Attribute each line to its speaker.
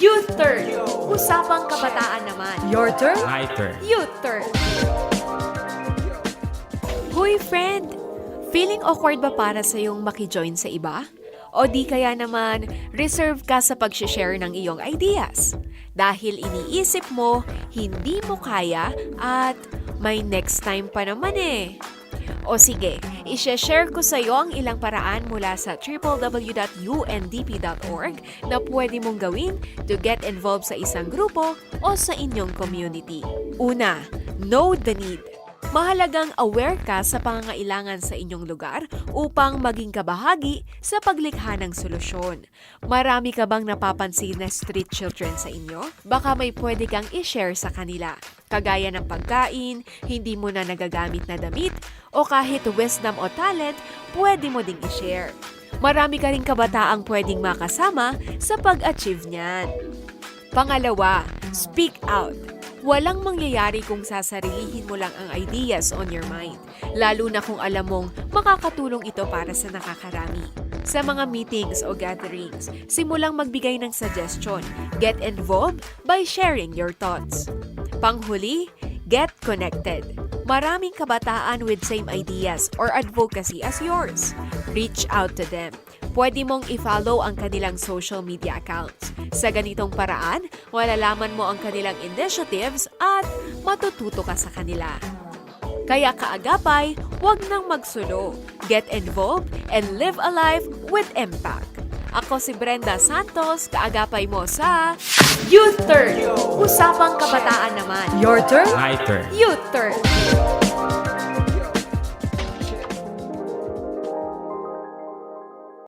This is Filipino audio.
Speaker 1: Youth Turn. Usapang kabataan naman. Your turn.
Speaker 2: My turn.
Speaker 1: Youth Turn. Hoy friend! Feeling awkward ba para sa yung makijoin sa iba? O di kaya naman, reserve ka sa pag-share ng iyong ideas? Dahil iniisip mo, hindi mo kaya at may next time pa naman eh. O sige, isha-share ko sa iyo ang ilang paraan mula sa www.undp.org na pwede mong gawin to get involved sa isang grupo o sa inyong community. Una, know the need. Mahalagang aware ka sa pangangailangan sa inyong lugar upang maging kabahagi sa paglikha ng solusyon. Marami ka bang napapansin na street children sa inyo? Baka may pwede kang i-share sa kanila. Kagaya ng pagkain, hindi mo na nagagamit na damit, o kahit wisdom o talent, pwede mo ding i-share. Marami ka rin kabataang pwedeng makasama sa pag-achieve niyan. Pangalawa, speak out. Walang mangyayari kung sasarilihin mo lang ang ideas on your mind, lalo na kung alam mong makakatulong ito para sa nakakarami. Sa mga meetings o gatherings, simulang magbigay ng suggestion. Get involved by sharing your thoughts. Panghuli, get connected. Maraming kabataan with same ideas or advocacy as yours. Reach out to them. Pwede mong i-follow ang kanilang social media accounts. Sa ganitong paraan, malalaman mo ang kanilang initiatives at matututo ka sa kanila. Kaya kaagapay, huwag nang magsulo. Get involved and live a life with impact. Ako si Brenda Santos, kaagapay mo sa Youth Turn. Usapang kabataan naman. Your turn.
Speaker 2: My turn.
Speaker 1: Youth Turn.